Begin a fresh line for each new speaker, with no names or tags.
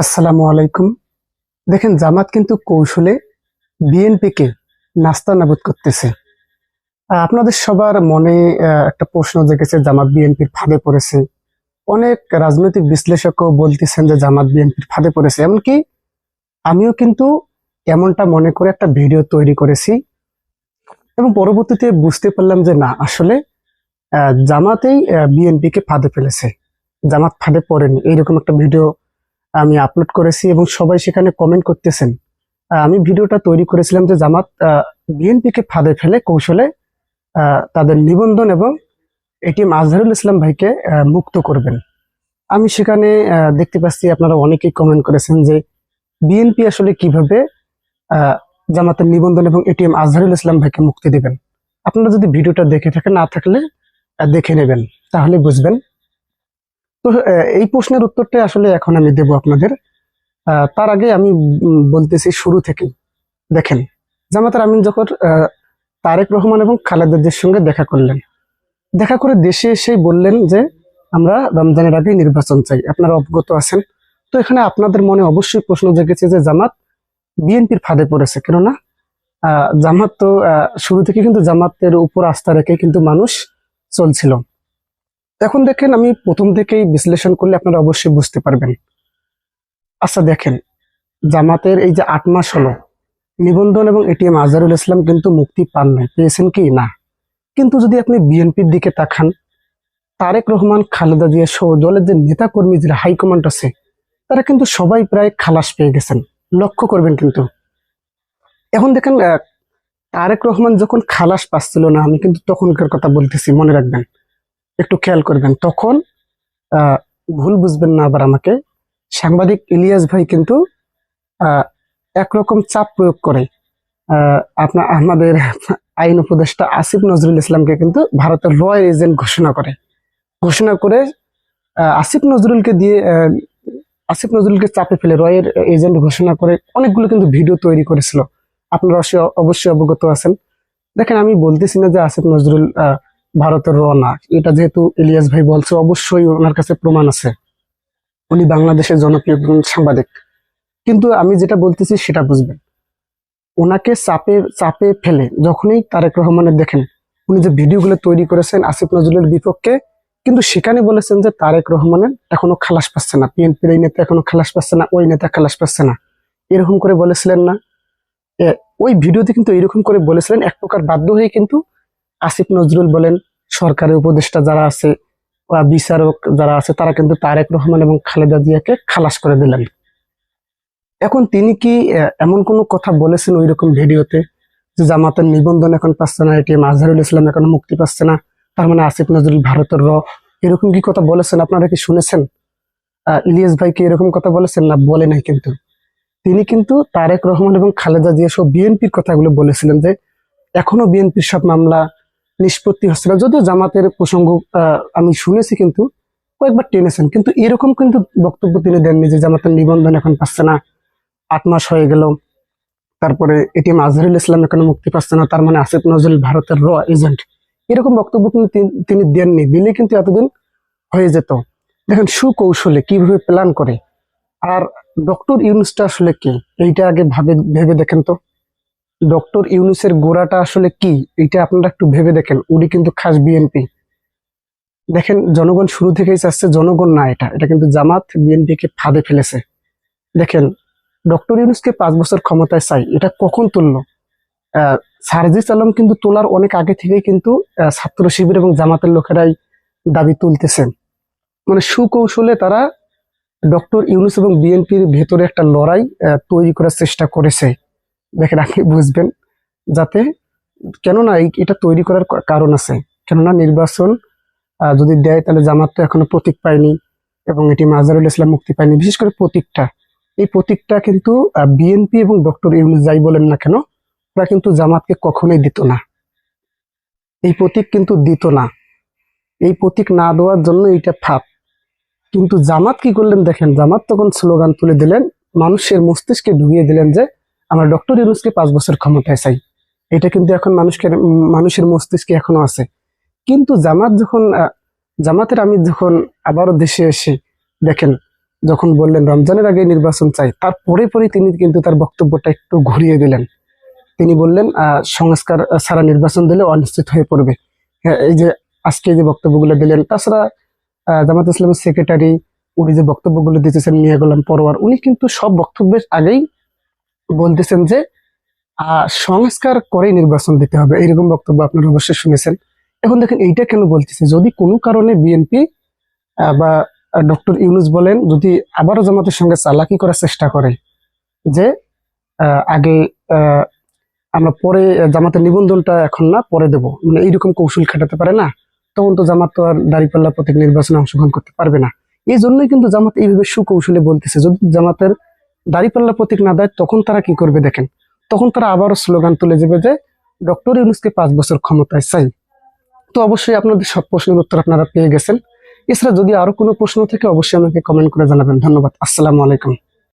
আসসালামু আলাইকুম। দেখেন, জামাত কিন্তু কৌশলে বিএনপিকে নাস্তা নাবুদ করতেছে। আপনাদের সবার মনে একটা প্রশ্ন জেগেছে, জামাত বিএনপির ফাঁদে পড়েছে। অনেক রাজনৈতিক বিশ্লেষকও বলতেছেন যে জামাত বিএনপির ফাঁদে পড়েছে। এমনকি আমিও কিন্তু এমনটা মনে করে একটা ভিডিও তৈরি করেছি। এবং পরবর্তীতে বুঝতে পারলাম যে না, আসলে জামাতেই বিএনপিকে ফাঁদে ফেলেছে। জামাত ফাঁদে পড়েনি। এইরকম একটা ভিডিও আমি আপলোড করেছি এবং সবাই সেখানে কমেন্ট করতেছেন। আমি ভিডিওটা তৈরি করেছিলাম যে জামাত বিএনপিকে ফাঁদে ফেলে কৌশলে তাদের নিবন্ধন এবং এটিএম আজহারুল ইসলাম ভাইকে মুক্ত করবেন। আমি সেখানে দেখতে পাচ্ছি আপনারা অনেকেই কমেন্ট করেছেন যে বিএনপি আসলে কীভাবে জামাতের নিবন্ধন এবং এটিএম আজহারুল ইসলাম ভাইকে মুক্তি দেবেন। আপনারা যদি ভিডিওটা দেখে থাকেন, না থাকলে দেখে নেবেন, তাহলে বুঝবেন। তো এই প্রশ্নের উত্তরটা আসলে এখন আমি দেব আপনাদের। তার আগে আমি বলতেছি শুরু থেকেই দেখেন জামাতার আমিন যখন তারেক রহমান এবং খালেদা জিয়ার সঙ্গে দেখা করলেন। দেখা করে দেশে এসেই বললেন যে, আমরা রমজানের আগে নির্বাচন চাই। আপনারা অবগত আছেন? তো এখানে আপনাদের মনে অবশ্যই প্রশ্ন জেগেছে যে, জামাত বিএনপির ফাঁদে পড়েছে। কেননা জামাত তো শুরু থেকে কিন্তু জামাতের উপর আস্থা রেখে কিন্তু মানুষ চলছিল। এখন দেখেন আমি প্রথম থেকেই বিশ্লেষণ করলে আপনারা অবশ্যই বুঝতে পারবেন। আচ্ছা দেখেন, জামাতের এই যে আট মাস হলো, নিবন্ধন এবং এটিএম আজহারুল ইসলাম কিন্তু মুক্তি পান নাই। পেয়েছেন কি? না। কিন্তু যদি আপনি বিএনপির দিকে তাকান, তারেক রহমান, খালেদা জিয়া সহ দলের যে নেতা কর্মী যারা হাইকমান্ড আছে, তারা কিন্তু সবাই প্রায় খালাস পেয়ে গেছেন। লক্ষ্য করবেন কিন্তু। এখন দেখেন তারেক রহমান যখন খালাস পাচ্ছিল না, আমি কিন্তু তখনকার কথা বলতেছি, মনে রাখবেন। একটু খেয়াল করবেন। তখন ভুল বুঝবেন না আবার আমাকে। সাংবাদিক ইলিয়াস ভাই কিন্তু একরকম চাপ প্রয়োগ করে। আপনার আমাদের আইন উপদেষ্টা আসিফ নজরুল ইসলামকে কিন্তু ভারতের রয় এজেন্ট ঘোষণা করে। ঘোষণা করে আসিফ নজরুলকে দিয়ে আসিফ নজরুলকে চাপে ফেলে রয়ের এজেন্ট ঘোষণা করে অনেকগুলো কিন্তু ভিডিও তৈরি করেছিল। আপনারা অবশ্যই- অবশ্যই অবগত আছেন। দেখেন আমি বলতেছি না যে আসিফ নজরুল আহ, ভারতের র না এটা যেহেতু ইলিয়াস ভাই বলছে, অবশ্যই ওনার কাছে প্রমাণ আছে। উনি বাংলাদেশের জনপ্রিয় সাংবাদিক। কিন্তু আমি যেটা বলতেছি, সেটা বুঝবেন। ওনাকে চাপে চাপে ফেলে যখনই তারেক রহমানের দেখেন, উনি যে ভিডিওগুলো তৈরি করেছেন আসিফ নজরুলের বিপক্ষে, কিন্তু সেখানে বলেছেন যে তারেক রহমানের এখনও খালাস পাচ্ছে না। বিএনপির এই নেতা এখনও খালাস পাচ্ছে না, ওই নেতা খালাস পাচ্ছে না। এরকম করে বলেছিলেন না। ওই ভিডিওতে কিন্তু এরকম করে বলেছিলেন, এক প্রকার বাধ্য হয়ে কিন্তু আসিফ নজরুল বলেন, সরকারি উপদেষ্টা যারা আছে বা বিচারক যারা আছে, তারা কিন্তু তারেক রহমান এবং খালেদা জিয়াকে খালাস করে দিলেন। এখন তিনি কি এমন কোনো কথা বলেছেন ওই রকম ভিডিওতে? যে জামাতের নিবন্ধন এখন পাচ্ছে না এটি মাজহারুল ইসলাম এখন মুক্তি পাচ্ছে না, তার মানে আসিফ নজরুল ভারতের র। এরকম কি কথা বলেছেন? আপনারা কি শুনেছেন? ইলিয়াস ভাই কি এরকম কথা বলেছেন? না, বলে নাই কিন্তু। তিনি কিন্তু তারেক রহমান এবং খালেদা জিয়া সব বিএনপির কথাগুলো বলেছিলেন যে, এখনও বিএনপির সব মামলা নিষ্পত্তি হচ্ছে না যদিও জামাতের প্রসঙ্গ আমি শুনেছি কিন্তু কয়েকবার টেনেছেন। কিন্তু এরকম কিন্তু বক্তব্য তিনি দেননি যে জামাতের নিবন্ধন এখন পাচ্ছে না। আট মাস হয়ে গেল। তারপরে এটিএম আজহারুল ইসলাম এখনও মুক্তি পাচ্ছে না। তার মানে আসিফ নজরুল ভারতের র এজেন্ট। এরকম বক্তব্য কিন্তু তিনি- তিনি দেননি। দিলে কিন্তু এতদিন হয়ে যেত। দেখেন সুকৌশলে কীভাবে প্ল্যান করে। আর ডক্টর ইউনুসটা আসলে কি? এইটা আগে ভাবে, ভেবে দেখেন তো। ডক্টর ইউনুসের গোড়াটা আসলে কি? এটা আপনারা একটু ভেবে দেখেন। উনি কিন্তু খাস বিএনপি দেখেন, জনগণ শুরু থেকেই চাচ্ছে জনগণ না এটা। এটা কিন্তু জামাত বিএনপি কে ফাঁদে ফেলেছে। দেখেন, ডক্টর ইউনুসকে পাঁচ বছর ক্ষমতায় চাই, এটা কখন তুলল? সারজিস আলম কিন্তু তোলার অনেক আগে থেকেই কিন্তু ছাত্র শিবির এবং জামাতের লোকেরাই দাবি তুলতেছেন। মানে সুকৌশলে তারা ডক্টর ইউনুস এবং বিএনপির ভেতরে একটা লড়াই তৈরি করার চেষ্টা করেছে। দেখেন আপনি বুঝবেন যাতে, কেননা এটা তৈরি করার কারণ আছে। কেননা নির্বাচন যদি দেয় তাহলে জামাত তো এখনও প্রতীক পায়নি এবং এটি মাজারুল ইসলাম মুক্তি পায়নি। বিশেষ করে প্রতীকটা। এই প্রতীকটা কিন্তু বিএনপি এবং ডক্টর ইউনুস যাই বলেন না কেন, ওরা কিন্তু জামাতকে কখনোই দিত না। এই প্রতীক কিন্তু দিত না। এই প্রতীক না দেওয়ার জন্য এইটা ফাপ। কিন্তু জামাত কি করলেন দেখেন, জামাত তখন স্লোগান তুলে দিলেন, মানুষের মস্তিষ্কে ঢুকিয়ে দিলেন যে আমরা ডক্টর ইউনুসকে পাঁচ বছর ক্ষমতায় চাই। এটা কিন্তু এখন মানুষকে মানুষের মস্তিষ্কে এখনও আছে। কিন্তু জামাত যখন জামাতের আমি যখন আবারও দেশে এসে দেখেন যখন বললেন রমজানের আগে নির্বাচন চাই তারপরে পরে তিনি কিন্তু তার বক্তব্যটা একটু ঘুরিয়ে দিলেন। তিনি বললেন সংস্কার সারা নির্বাচন দিলে অনিশ্চিত হয়ে পড়বে। হ্যাঁ, এই যে আজকে যে বক্তব্যগুলো দিলেন তাছাড়া জামাত ইসলামের সেক্রেটারি উনি যে বক্তব্যগুলো দিতেছেন মিয়া গোলাম পরোয়ার উনি কিন্তু সব বক্তব্যের আগেই বলতেছেন যে সংস্কার করে নির্বাচন দিতে হবে। এইরকম বক্তব্য আপনারা অবশ্যই শুনেছেন। এখন দেখেন এইটা কেন বলতেছে? যদি কোনো কারণে বিএনপি বা ডক্টর ইউনুস বলেন, যদি আবারও জামাতের সঙ্গে চালাকি করার চেষ্টা করে, যে আগে আমরা পরে জামাতের নিবন্ধনটা এখন না, পরে দেব। মানে এইরকম কৌশল খাটাতে পারে না। তখন তো জামাত তো আর দাঁড়িপাল্লা প্রতীক নির্বাচনে অংশগ্রহণ করতে পারবে না। এই জন্যই কিন্তু জামাত এইভাবে সুকৌশলে বলতেছে। যদি জামাতের দাঁড়িপাল্লা প্রতীক না দেয়, তখন তারা কি করবে দেখেন? তখন তারা আবারও স্লোগান তুলে যাবে যে, ডক্টর ইউনুসকে পাঁচ বছর ক্ষমতায় চাই। তো অবশ্যই আপনাদের সব প্রশ্নের উত্তর আপনারা পেয়ে গেছেন। এছাড়া যদি আরও কোনো প্রশ্ন থাকে, অবশ্যই আমাকে কমেন্ট করে জানাবেন। ধন্যবাদ। আসসালামু আলাইকুম।